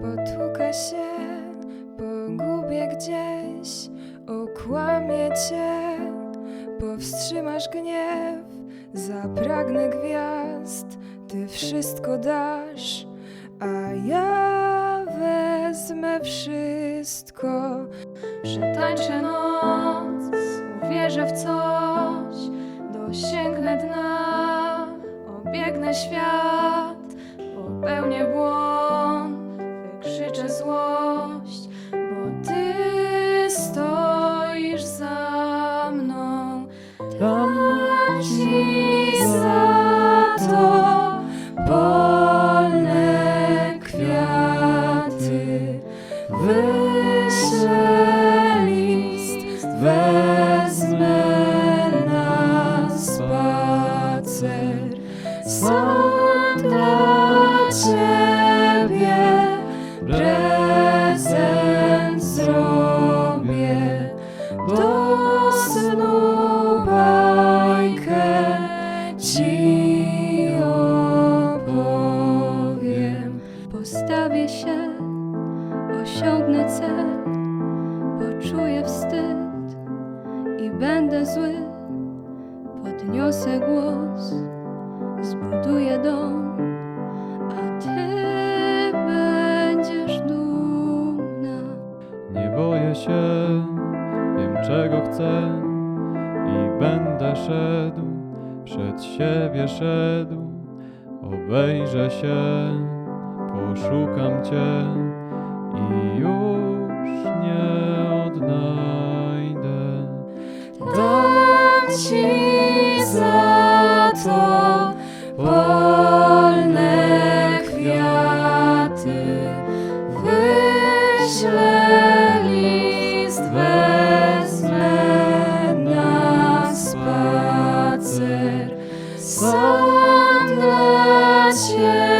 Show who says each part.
Speaker 1: Potłukę się, pogubię gdzieś, okłamię cię, powstrzymasz gniew, zapragnę gwiazd, ty wszystko dasz, a ja wezmę wszystko. Przetańczę
Speaker 2: noc,
Speaker 1: uwierzę w
Speaker 2: coś,
Speaker 1: dosięgnę
Speaker 2: dna,
Speaker 1: obiegnę
Speaker 2: świat,
Speaker 1: popełnię
Speaker 2: błąd, bo ty stoisz za mną.
Speaker 3: Ci za to
Speaker 2: polne
Speaker 3: kwiaty. Sam dla ciebie
Speaker 2: osiągnę cel, poczuję wstyd i będę zły. Podniosę głos, zbuduję dom, a ty będziesz dumna.
Speaker 3: Nie boję się, wiem czego chcę i będę szedł, przed siebie szedł, obejrzę się, poszukam cię i już nie odnajdę. Dam Ci za to polne kwiaty, wyślę list, wezmę na spacer, sam dla Ciebie.